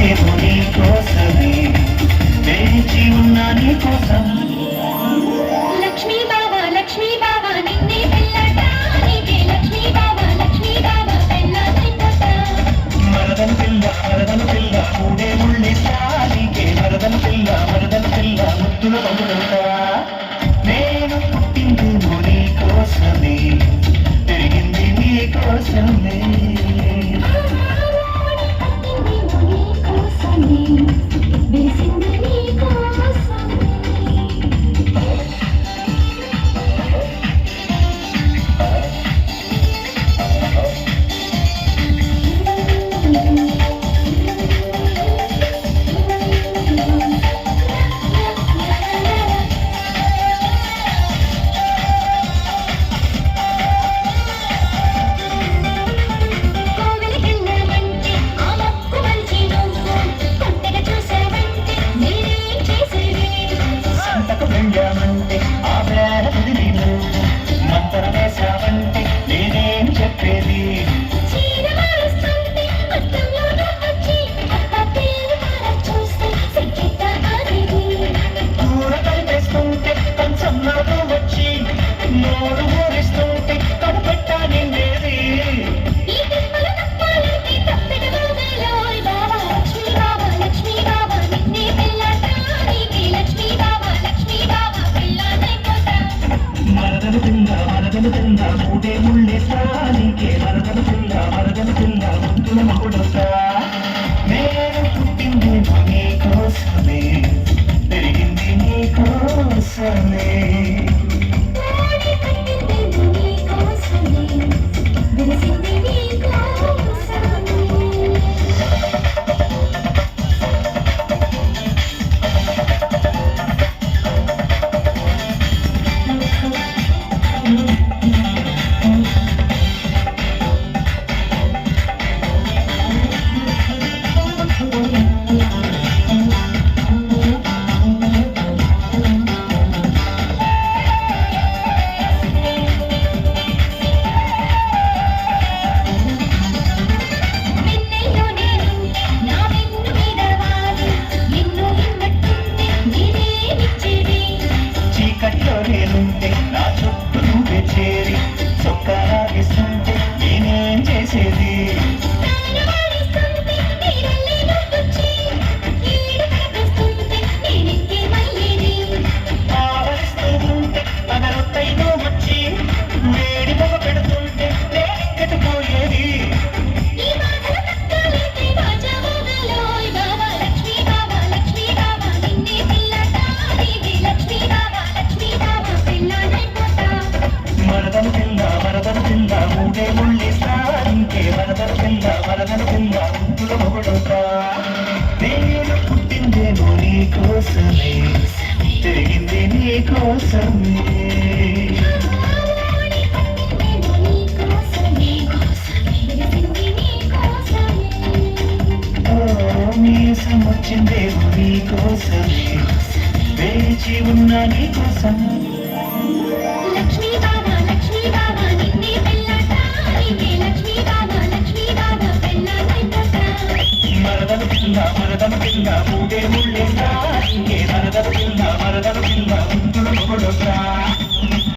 రేపు నీ కోసమే. వేచి ఉన్నా నీ కోసం. లక్ష్మీ బాబా లక్ష్మీ బాబా నిన్నే పెళ్ళట. నీకే లక్ష్మీ బాబా లక్ష్మీ బాబా పెళ్ళ మరదన పిల్ల మరదన పిల్ల మూడే ముళ్ళిస్తా నీకే మరదన నేను పుట్టింది నీ కోసమే. పెరిగింది నీ కోసమే. పిల్ల ఉండే ముళ్ళిస్తా ఇంకే వరదల పిల్ల వరదల పిల్ల ముద్దుల మొగడుతా నేను పుట్టిందేమో నీ కోసమే తిరిగింది నీ కోసమే మీసం నీ కోసమే వేచి ఉన్నా నీ కోసం. పిల్ల మరదల పిల్ల మూడే ముళ్ళిందా ఇంకే మరదల పిల్ల